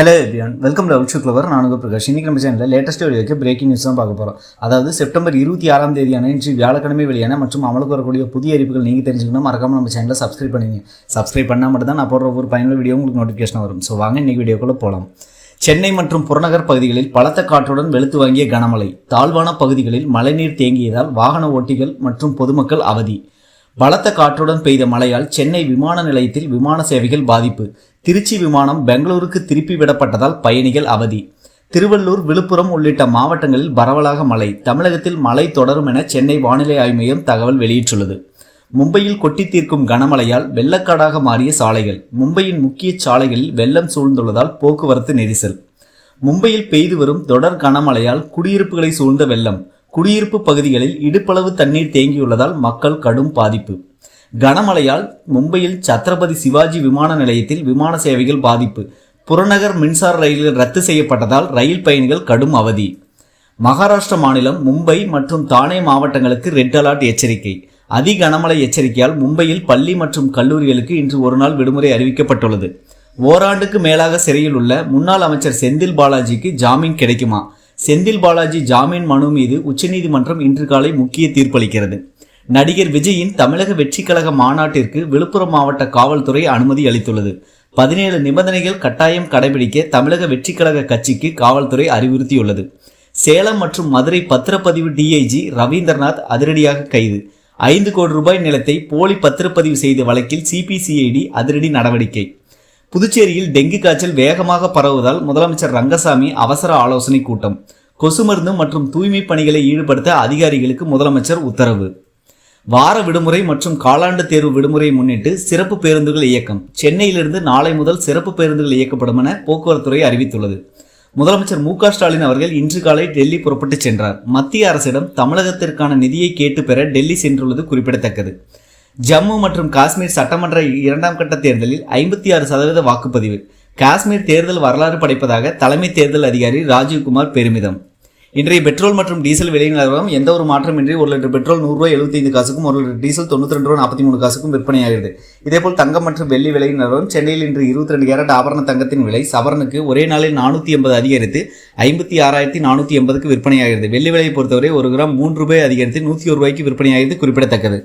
Hello everyone welcome to shoe clever நான் பிரகாஷ். இன்னைக்கு நம்ம சேனலில் லேட்டஸ்ட் வீடியோக்கு பிரேக்கிங் நியூஸ் தான் பார்க்க போகிறோம் அதாவது செப்டம்பர் இருபத்தி ஆறாம் தேதியான இன்று வியாழக்கிழமை வெளியான மற்றும் அமலுக்கு வரக்கூடிய புதிய அறிவிப்புகள் நீங்கள் தெரிஞ்சுக்கணும். மறக்காமல் நம்ம சேனலை சப்ஸ்கிரைப் பண்ணுங்க. சப்ஸ்கிரைப் பண்ணால் மட்டும் தான் நான் போடுற ஒரு பயனுள்ள வீடியோ உங்களுக்கு நோட்டிஃபிகேஷன் வரும். ஸோ வாங்க இன்றைக்கி வீடியோக்குள்ளே போகலாம் சென்னை மற்றும் புறநகர் பகுதிகளில் பலத்த காற்றுடன் வெளுத்து வாங்கிய கனமழை. தாழ்வான பகுதிகளில் மழைநீர் தேங்கியதால் வாகன ஓட்டிகள் மற்றும் பொதுமக்கள் அவதி. பலத்த காற்றுடன் பெய்த மழையால் சென்னை விமான நிலையத்தில் விமான சேவைகள் பாதிப்பு. திருச்சி விமானம் பெங்களூருக்கு திருப்பி விடப்பட்டதால் பயணிகள் அவதி. திருவள்ளூர் விழுப்புரம் உள்ளிட்ட மாவட்டங்களில் பரவலாக மழை. தமிழகத்தில் மழை தொடரும் என சென்னை வானிலை ஆய்வு மையம் தகவல் வெளியிட்டுள்ளது. மும்பையில் கொட்டி தீர்க்கும் கனமழையால் வெள்ளக்காடாக மாறிய சாலைகள். மும்பையின் முக்கிய சாலைகளில் வெள்ளம் சூழ்ந்துள்ளதால் போக்குவரத்து நெரிசல். மும்பையில் பெய்து வரும் தொடர் கனமழையால் குடியிருப்புகளை சூழ்ந்த வெள்ளம். குடியிருப்பு பகுதிகளில் இடுப்பளவு தண்ணீர் தேங்கியுள்ளதால் மக்கள் கடும் பாதிப்பு. கனமழையால் மும்பையில் சத்ரபதி சிவாஜி விமான நிலையத்தில் விமான சேவைகள் பாதிப்பு. புறநகர் மின்சார ரயில்கள் ரத்து செய்யப்பட்டதால் ரயில் பயணிகள் கடும் அவதி. மகாராஷ்டிர மாநிலம் மும்பை மற்றும் தானே மாவட்டங்களுக்கு ரெட் அலர்ட் எச்சரிக்கை. அதி கனமழை எச்சரிக்கையால் மும்பையில் பள்ளி மற்றும் கல்லூரிகளுக்கு இன்று ஒரு நாள் விடுமுறை அறிவிக்கப்பட்டுள்ளது. ஓராண்டுக்கு மேலாக சிறையில் உள்ள முன்னாள் அமைச்சர் செந்தில் பாலாஜிக்கு ஜாமீன் கிடைக்குமா? செந்தில் பாலாஜி ஜாமீன் மனு மீது உச்சநீதிமன்றம் இன்று காலை முக்கிய தீர்ப்பளிக்கிறது. நடிகர் விஜயின் தமிழக வெற்றி கழக மாநாட்டிற்கு விழுப்புரம் மாவட்ட காவல்துறை அனுமதி அளித்துள்ளது. பதினேழு நிபந்தனைகள் கட்டாயம் கடைபிடிக்க தமிழக வெற்றி கழக கட்சிக்கு காவல்துறை அறிவுறுத்தியுள்ளது. சேலம் மற்றும் மதுரை பத்திரப்பதிவு டிஐஜி ரவீந்திரநாத் அதிரடியாக கைது. ஐந்து கோடி ரூபாய் நிலத்தை போலி பத்திரப்பதிவு செய்த வழக்கில் சிபிசிஐடி அதிரடி நடவடிக்கை. புதுச்சேரியில் டெங்கு காய்ச்சல் வேகமாக பரவுவதால் முதலமைச்சர் ரங்கசாமி அவசர ஆலோசனை கூட்டம். கொசு மருந்து மற்றும் தூய்மை பணிகளை ஈடுபடுத்த அதிகாரிகளுக்கு முதலமைச்சர் உத்தரவு. வார விடுமுறை மற்றும் காலாண்டு தேர்வு விடுமுறையை முன்னிட்டு சிறப்பு பேருந்துகள் இயக்கம். சென்னையிலிருந்து நாளை முதல் சிறப்பு பேருந்துகள் இயக்கப்படும் என போக்குவரத்துறை அறிவித்துள்ளது. முதலமைச்சர் மு ஸ்டாலின் அவர்கள் இன்று காலை டெல்லி புறப்பட்டு சென்றார். மத்திய அரசிடம் தமிழகத்திற்கான நிதியை கேட்டு பெற டெல்லி சென்றுள்ளது குறிப்பிடத்தக்கது. ஜம்மு மற்றும் காஷ்மீர் சட்டமன்ற இரண்டாம் கட்ட தேர்தலில் ஐம்பத்தி ஆறு சதவீத வாக்குப்பதிவு. காஷ்மீர் தேர்தல் வரலாறு படைப்பதாக தலைமை தேர்தல் அதிகாரி ராஜீவ்குமார் பெருமிதம். இன்றைய பெட்ரோல் மற்றும் டீசல் விலை நிலவரம் எந்த ஒரு மாற்றமின்றி ஒரு லிட்டர் பெட்ரோல் நூறுரூவா எழுபத்தைந்து காசுக்கும் ஒரு லிட்டர் டீசல் தொண்ணூற்றி ரெண்டு ரூபா நாற்பத்தி மூணு காசுக்கும் விற்பனையாகிறது இதேபோல் தங்கம் மற்றும் வெள்ளி விலை நிலவரம் சென்னையில் இன்று இருபத்தி ரெண்டு கேரட் ஆபரண தங்கத்தின் விலை சவரனுக்கு ஒரே நாளில் நானூற்றி எண்பது அதிகரித்து ஐம்பத்தி ஆறாயிரத்தி நானூற்றி எண்பதுக்கு விற்பனையாகிறது வெள்ளி விலையை பொறுத்தவரை ஒரு கிராம் மூன்று ரூபாய் அதிகரித்து நூற்றி ஒரு ரூபாய்க்கு விற்பனையாகிறது குறிப்பிடத்தக்கது.